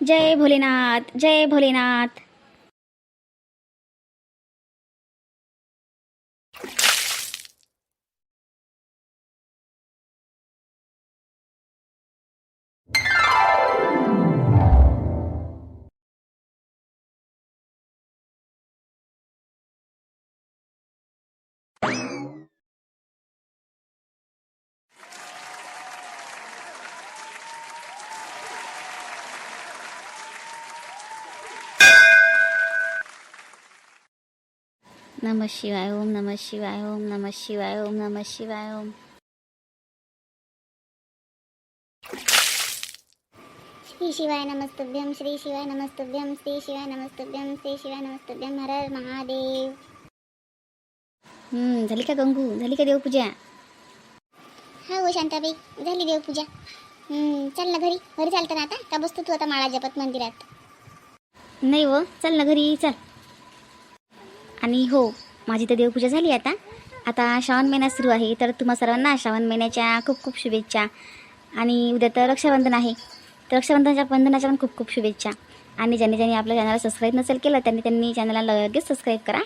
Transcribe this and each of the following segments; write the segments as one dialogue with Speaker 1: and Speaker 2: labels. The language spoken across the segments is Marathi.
Speaker 1: जय भोलेनाथ जय भोलेनाथ. नम शिवाय ओम नम शिवाय ओम नम शिवाय ओम नम शिवाय ओम।
Speaker 2: श्री शिवाय नमस्तुभ्यम श्री शिवाय नमस्तुभ्यम श्री शिवाय नमस्तुभ्यम श्री शिवाय नमस्तुभ्यम हर हर महादेव।
Speaker 1: हम्म, झाली का गंगू? झाली का देवपूजा?
Speaker 2: हा हो शांताबाई झाली देवपूजा. हम्म, चल ना घरी. घरी चालतं ना आता? का बसतो तू आता माळा जपत मंदिरात?
Speaker 1: नाही व चल ना घरी चल. आणि हो माझी तर देवपूजा झाली आता. आता श्रावण महिना सुरू आहे तर तुम्हा सर्वांना श्रावण महिन्याच्या खूप खूप शुभेच्छा. आणि उद्या तर रक्षाबंधन आहे. तर रक्षाबंधनाच्या बंधनाच्या पण खूप खूप शुभेच्छा. आणि ज्यांनी ज्यांनी आपल्या चॅनलला सबस्क्राईब नसेल केलं त्यांनी त्यांनी चॅनलला लगेच सबस्क्राईब करा.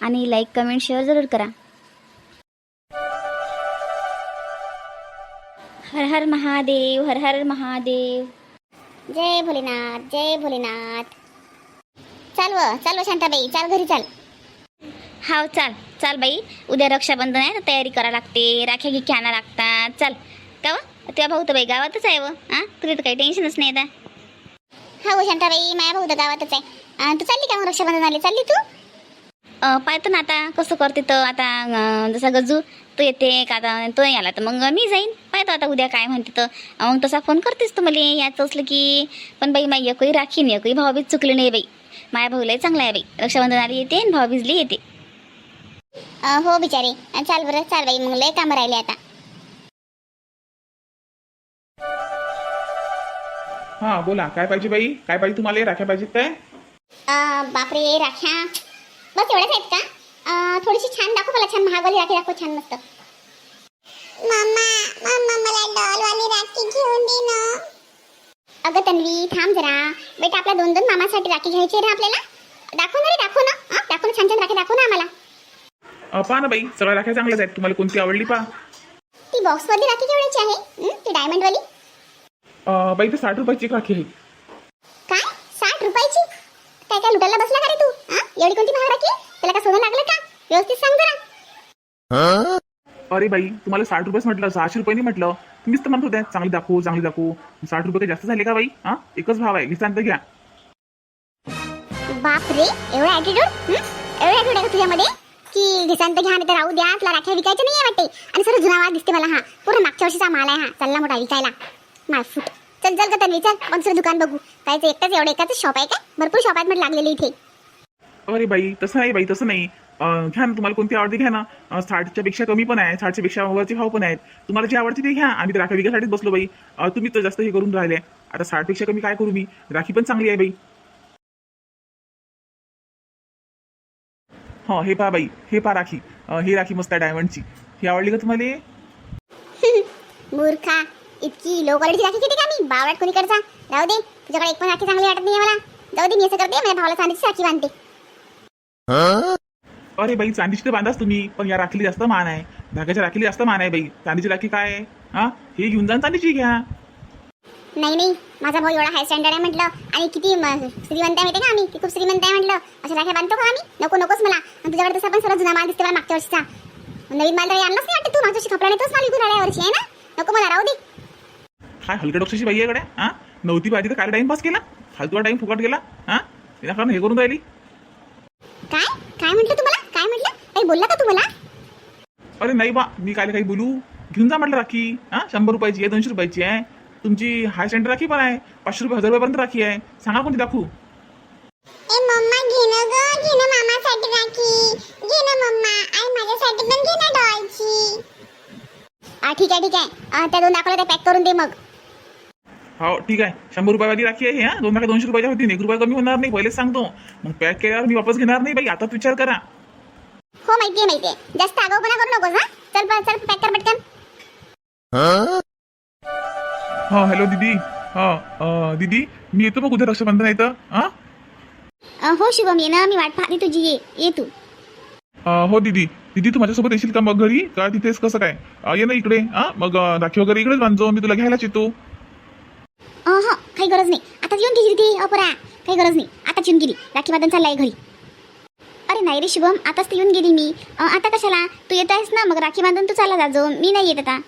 Speaker 1: आणि लाईक कमेंट शेअर जरूर करा. हर हर महादेव हर हर महादेव.
Speaker 2: जय भोलेनाथ जय भोलेनाथ. चाल व चाल व शांताबाई चाल घरी चाल.
Speaker 1: हाव चाल. चाल बाई. उद्या रक्षाबंधन आहे ना तयारी करा लागते. राख्या गिख्या आणा लागतात. चाल. का व तुझ्या भाऊ तर बाई गावातच आहे व. हां तुला तर काही टेन्शनच नाही आता.
Speaker 2: हा हो शांताबाई माया भाऊ तर गावातच आहे. अं, तू चालली का मग रक्षाबंधन आली? चालली तू?
Speaker 1: अं, पाहतो ना आता. कसं करते तर आता अं, जसा गजू तो येते का आता तो नाही आला तर मग मी जाईन. पाहतो आता उद्या काय म्हणते तर मग तसा फोन करतेस तू मला. याचं असलं की. पण बाई माई एकही राखीन एकही भावाबीज चुकली नाही बाई. माया भाऊलाही चांगला आहे बाई. रक्षाबंधन आली येते आणि भावाबीजली येते.
Speaker 2: हो बिचारे. चाल बरं चाल बाई मग लय कामं राहिले आता.
Speaker 3: हा बोला काय पाहिजे बाई? काय पाहिजे तुम्हाला राख्या पाहिजेत काय?
Speaker 2: अं, बापरे राख्या. बस एवढ्याच आहेत का? अं, थोडीशी छान दाखव मला छान महागवाली राखी दाखव छान मस्त. मम्मा मम्मा मला डॉलवाली राखी घेऊन दे ना. अगं तन्वी थांब जरा. बेटा आपल्या दोन दोन मामासाठी राखी घ्यायची आहे रे आपल्याला? दाखव ना रे दाखव ना. हा दाखव ना छान छान राखी दाखव ना आम्हाला.
Speaker 3: पहा ना बाई सगळ्या राख्या चांगल्याच आहेत. तुम्हाला कोणती आवडली पहा.
Speaker 2: ती बॉक्समधली राखी केवढ्याची आहे. हं? ती डायमंडवाली
Speaker 3: अं, बाई तर साठ रुपयाची एक राखी आहे.
Speaker 2: काय? साठ रुपयाची? काय काय लुटायला बसला का रे तू? हा? एवढी कोणती महाग राखी? त्याला का सोनं लागलं का? व्यवस्थित सांग जरा.
Speaker 3: अरे बाई तुम्हाला साठ रुपयेच म्हटलं सहाशे रुपयांनी म्हटलं. तुम्हीच तर म्हणत होत्या चांगली दाखवू चांगली दाखवू. साठ रुपये काही जास्त झाले का बाई? हा? एकच भाव आहे घ्या घ्या.
Speaker 2: बाप रे एवढा ऍटिट्यूड एवढा ऍटिट्यूड आहे का तुझ्यामध्ये? की घिसांत घ्या नाही तर राहू द्या. तुला राख्या विकायच्या नाही वाटते? आणि सर जुना वाद दिसते मला हा. पूर्ण मागच्या वर्षीचा माल आहे हा. चालला मोठा विकायला. माल फुट. चल चल का तन्वी चल पण दुसरं दुकान बघू. काय ते एकटाच एवढं एकाच शॉप आहे का भरपूर शॉप आहेत म्हटलं लागलेले इथे.
Speaker 3: अरे बाई तसं नाही बाई तसं नाही. अं, घ्या ना तुम्हाला कोणती आवडते घ्या ना. अं, साठच्या पेक्षा कमी पण आहे साठच्या पेक्षा वरचे भाव पण आहेत. तुम्हाला जे आवडते ते घ्या. आम्ही तर राख्या बसलो बाई. अं, तुम्ही तर जास्त हे करून राहिले. आता साठपेक्षा कमी काय करू मी? राखी पण चांगली आहे बाई. हो हे पहा बाई हे पहा राखी. ही राखी मस्त आहे डायमंडची ही आवडली का तुम्हाला?
Speaker 2: मूर्खा इतकी लो क्वालिटी राखी किती का मी? बावळट कोणी करता राहू दे तुझ्याकडे एक पण राखी चांगली वाटत नाही मला. जाऊ दे मी असं करते माझ्या भावाला चांदीची राखी बांधते.
Speaker 3: अरे बाई चांदीची तर बांधाच तुम्ही पण या राखीला जास्त मान आहे. धाग्याच्या राखीला जास्त मान आहे बाई. चांदीची राखी काय आहे? हा हे घेऊन जा चांदीची घ्या.
Speaker 2: नाही नाही माझा भाऊ एवढा हाय स्टँडर्ड आहे म्हटलं. आणि किती श्रीमंत आहे माहिती का आम्ही? खूप श्रीमंत आहे म्हटलं. अशा राख्या बांधतो का आम्ही? नको नकोच मला. तुझ्याकडे तसा पण सर्व जुना माल दिसते मला मागच्या वर्षीचा. नवीन माल आणलाच नाही वाटतं तू? वर्षी कपडा नाही तोच माल विकून आल्या वर्षी आहे ना? नको मला राहू दे.
Speaker 3: काय हलक्या डोक्षाची बाई आहे हा? नव्हती पाहिजे तर काय टाइमपास केला. फालतू टाइम फुकट गेला. हा? तिला कारण हे करून राहिली.
Speaker 2: काय? काय म्हटलं तुम्हाला? काय म्हटलं? काही बोलला का तुम्हाला?
Speaker 3: अरे नाही बा मी काय काही बोलू? घेऊन जा म्हटलं राखी. हा? शंभर रुपयाची आहे दोनशे रुपयाची आहे. तुमची हाय स्टँडर्ड राखी पण आहे. पाचशे रुपये हज़ार रुपयापर्यंत राखी आहे. सांगा कोणती दाखवू?
Speaker 2: ए मम्मा घे ना ग घे ना मामासाठी राखी. घे ना मम्मा आई माझ्यासाठी पण घे ना डॉलची हा ठीक आहे ठीक आहे. अं, त्या दोन दाखवल्या त्या पॅक करून दे मग.
Speaker 3: हो ठीक आहे. शंभर रुपयावाली राखी आहे हा दोन लाख दोनशे रुपयाच्या होती. एक रुपया कमी होणार नाही पहिलेच सांगतो. मग पॅक केल्यावर मी वापस घेणार नाही बाई. आताच विचार करा.
Speaker 2: हो माहितीये माहितीये. जास्त आगाऊपणा करू नकोस हा? चल प- चल पॅक कर पटकन.
Speaker 3: हा हॅलो दीदी. हा अं, दीदी मी येतो मग उद्या रक्षाबंधन तर हां?
Speaker 2: अं, हो शुभम ये ना मी वाट पाहते तुझी. ये ये तू.
Speaker 3: अं, हो दीदी. दीदी तू माझ्यासोबत येशील का मग घरी? का तिथेच कसं काय? अं, ये ना इकडे हां? मग अं, राखी वगैरे इकडेच बांधतो मी तुला घ्यायलाच येतो.
Speaker 2: अं, हो काही गरज नाही. आता येऊन गेली ती अपरा काही गरज नाही. आताच येऊन गेली. राखी बांधून चाललाय घरी. अरे नाही रे शुभम आताच तर येऊन गेली मी. अं, आता कशाला? तू येत आहेस ना मग राखी बांधून तू चालला जाजो. मी नाही येत आता.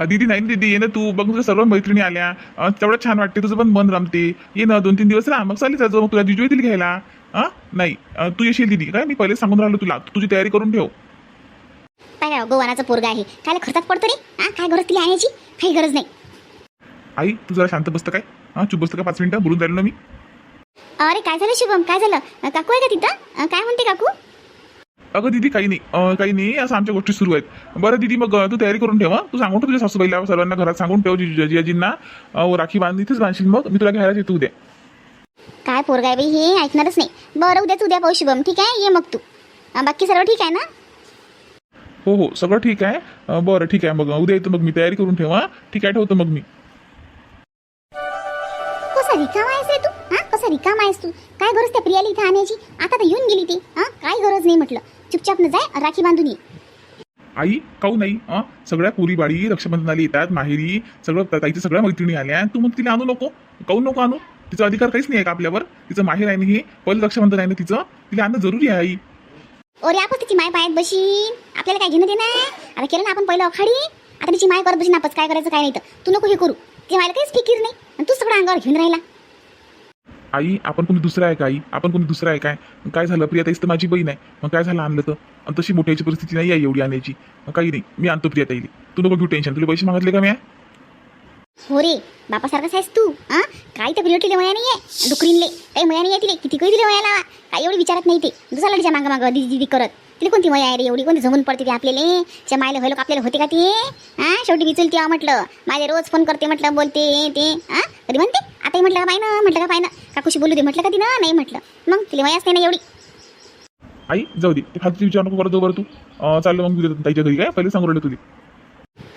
Speaker 3: दीदी नाही ना दीदी ये ना तू बघ तुझ्या सर्व मैत्रिणी आल्या. अं, तेवढं छान वाटते तुझं पण मन रमते. ये ना दोन तीन दिवस राहा. मग चालेल जातो मग तुला जिजू येतील घ्यायला. हां नाही अं, तू येशील दीदी. काय मी पहिले सांगून राहिलो तुला. तू तुझी तयारी करून ठेव.
Speaker 2: पाहिलं गोवानाचा पोरगा आहे. काय खर्चात पडतो रे? हा काय गरज तिला आणायची काही गरज नाही.
Speaker 3: आई तू जरा शांत बसतं काय? हां चुप बसतं का? पाच मिनिटं बोलून राहिलो ना मी.
Speaker 2: अरे काय झालं शुभम? काय झालं? अं, काकू आहे का तिथं? अं, काय म्हणते काकू?
Speaker 3: अगं दीदी काही नाही. अं, काही नाही. असं आमच्या गोष्टी सुरू आहेत. बरं दीदी मग अं, तू तयारी करून ठेव. तू सांगून ठेव तुझ्या सासूबाईला सर्वांना घरात सांगून ठेव जिजू- जिजाजींना अं, राखी बांध इथेच बांधशील मग. मी तुला घ्यायला येतो उद्या.
Speaker 2: काय पोरगा आहे बाई हे ऐकणारच नाही. बरं उद्याच उद्या पाहू शुभम. ठीक आहे? ये मग तू. अं, बाकी सर्व ठीक आहे ना?
Speaker 3: हो हो. सगळं ठीक आहे. अं, बरं ठीक आहे. मग उद्या येतो मग मी. तयारी करून ठेव. ठीक आहे ठेवतो मग मी.
Speaker 2: कसा रिकामा आहेस रे तू? हा? कसा रिकामा आहेस तू? काय गरज त्या प्रियाला इथं आणायची? आता तर येऊन गेली ती. हा? काय गरज नाही म्हटलं. चुपचाप न जाय राखी बांधून ये.
Speaker 3: आई काऊ नाही अं? सगळ्या पुरी बाळी रक्षाबंधनाला येतात माहेरी सगळं ताईच्या सगळ्या मैत्रिणी आल्या तू मग तिला आणू नको. काऊन नको आणू? तिचा अधिकार काहीच नाही आहे का आपल्यावर? तिचं माहेर आहे ना हे पहिलं रक्षाबंधन आहे ना तिचं? तिला आणणं जरुरी आहे आई.
Speaker 2: ओरे आपण तिची माय पायात बशीन. आपल्याला काय घेणं देणं आहे? आता केलं ना आपण पहिलं अखाडी आता तिची माय करत बशीन आपच काय करायचं काय नाही तर. तू नको हे करू. ती मायला काहीच फिकीर नाही. आणि तू सगळं अंगावर घेऊन राहिला.
Speaker 3: आई आपण कोणी दुसरं आहे का आई? आपण कोणी दुसरं आहे काय? मग काय झालं? प्रियाताईच तर माझी बहीण आहे. मग काय झालं आणलं तर? आणि तशी मोठ्याची परिस्थिती नाही आहे एवढी आणायची. मग काही नाही. मी आणतो प्रियाताईली. तू नको घेऊ टेन्शन तुला पैसे मागितले का मी
Speaker 2: हो रे बापासारखाच आहेस तू हा? काही तर प्रियोटीले मया नाही आहे डुकरीनले. काही मया नाही आहे तिले. किती काही दिले मया लावा एवढी विचारत नाही ते. दुसरा लढीच्या मागं मागं. दिदी दिदी करत. तिला कोणती मया आहे रे एवढी? कोणती जमून पडते ती आपल्याला? त्या मायला व्हायला आपल्याला होते का ते? हां? शेवटी विचलते म्हटलं. माझे रोज फोन करते म्हटलं बोलते ते हां? कधी म्हणते? आताही म्हटलं का पाहिनं म्हटलं का पाहिनं काकूशी बोलू दे म्हटलं का तिनं? नाही म्हटलं. मग तिला मयाच नाही ना एवढी.
Speaker 3: आई जाऊ दे. ते फालतू विचार नको करतो बरं तू. अं, चाललं मग तुझ्या ताईच्या घरी काय? पहिले सांगू राहिलं तुझी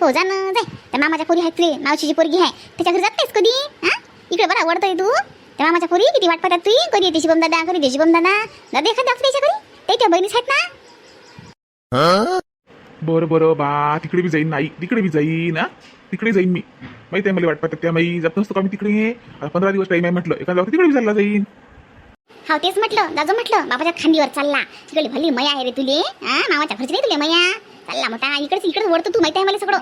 Speaker 2: हो जा ना जाय. त्या मामाच्या पोरी आहेत तुले मावशीची जी पोरगी आहे. त्याच्या घरी जात नाहीस कधी? हा? इकडे बरं आवडतंय तू. त्या मामाच्या पोरी किती वाट पाहतात तू कधी येते शिवम दादा कधी येते शिवम दादा? दादा एखाद्या त्याच्या घरी? त्याच्या बहिणीच आहेत ना?
Speaker 3: बरं बरं बा. तिकडे बी जाईन नाही तिकडे बी जाईन ना तिकडे जाईन मी. माहिती आहे मला वाटतं. त्या माई जात नसतो का मी तिकडे? पंधरा दिवस टाईम आहे म्हटलं. एखाद्या वक्ती तिकडे विचारला जाईन.
Speaker 2: हा तेच म्हटलं. दाजो म्हटलं बाबाच्या खांदीवर चालला. तिकडे भली मया आहे रे तुले. हा मामाच्या घरची नाही तुले मया. चालला मोठा इकडे इकडेच वळतो तू. माहिती आहे मला सगळं.